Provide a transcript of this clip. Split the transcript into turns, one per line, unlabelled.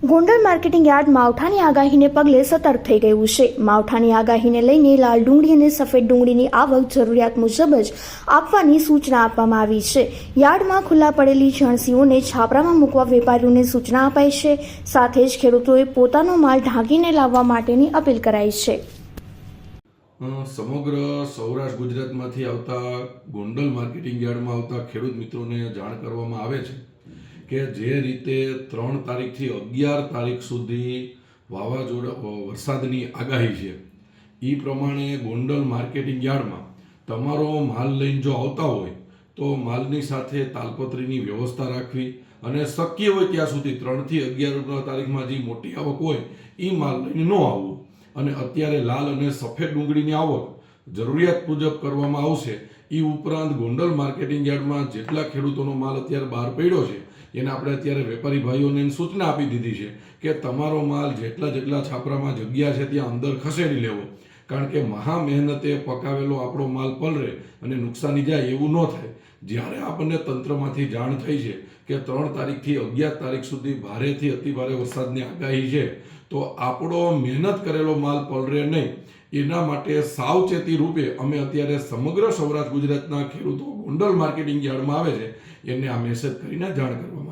Gondal marketing yard માવઠાની આગાહીને પગલે સતર્ક થઈ ગયું છે. માવઠાની આગાહીને લઈને લાલ ડુંગળી અને સફેદ ડુંગળીની આવક જરૂરિયાત મુજબ જ આપવાની સૂચના આપવામાં આવી છે. યાર્ડમાં ખુલ્લા પડેલી જણસીઓને છાપરામાં મૂકવા વેપારીઓને સૂચના અપાઈ છે. સાથે જ ખેડૂતોએ પોતાનો માલ ઢાંકીને લાવવા માટેની અપીલ કરાઈ છે.
સમગ્ર સૌરાષ્ટ્ર ગુજરાતમાંથી આવતા ગોંડલ માર્કેટિંગ યાર્ડમાં આવતા ખેડૂત મિત્રોને જાણ કરવામાં આવે છે. કે જે રીતે ત્રણ તારીખથી અગિયાર તારીખ સુધી વાવાઝોડા વરસાદની આગાહી છે એ પ્રમાણે ગોંડલ માર્કેટિંગ યાર્ડમાં તમારો માલ લઈને જો આવતા હોય, તો માલની સાથે તાલપત્રીની વ્યવસ્થા રાખવી અને શક્ય હોય ત્યાં સુધી ત્રણથી અગિયાર તારીખમાં જે મોટી આવક હોય એ માલ લઈને ન આવવું. અને અત્યારે લાલ અને સફેદ ડુંગળીની આવક જરૂરિયાત મુજબ કરવામાં આવશે એ ઉપરાંત ગોંડલ માર્કેટિંગ યાર્ડમાં જેટલા ખેડૂતોનો માલ અત્યારે બહાર પડ્યો છે એને આપણે અત્યારે વેપારી ભાઈઓને સૂચના આપી દીધી છે કે તમારો માલ જેટલા જેટલા છાપરામાં જગ્યા છે ત્યાં અંદર ખસેડી લેવો. કારણ કે મહા મહેનતે પકાવેલો આપણો માલ પલરે અને નુકસાની જાય એવું ન થાય. જ્યારે આપણને તંત્રમાંથી જાણ થઈ છે કે ત્રણ તારીખથી અગિયાર તારીખ સુધી ભારેથી અતિભારે વરસાદની આગાહી છે, તો આપણો મહેનત કરેલો માલ પલરે નહીં. એના માટે સાવચેતી રૂપે અમે અત્યારે સમગ્ર સૌરાષ્ટ્ર ગુજરાતના ખેડૂતો ગોંડલ માર્કેટિંગ યાર્ડમાં આવે છે. એને આ મેસેજ કરીને જાણ કરવા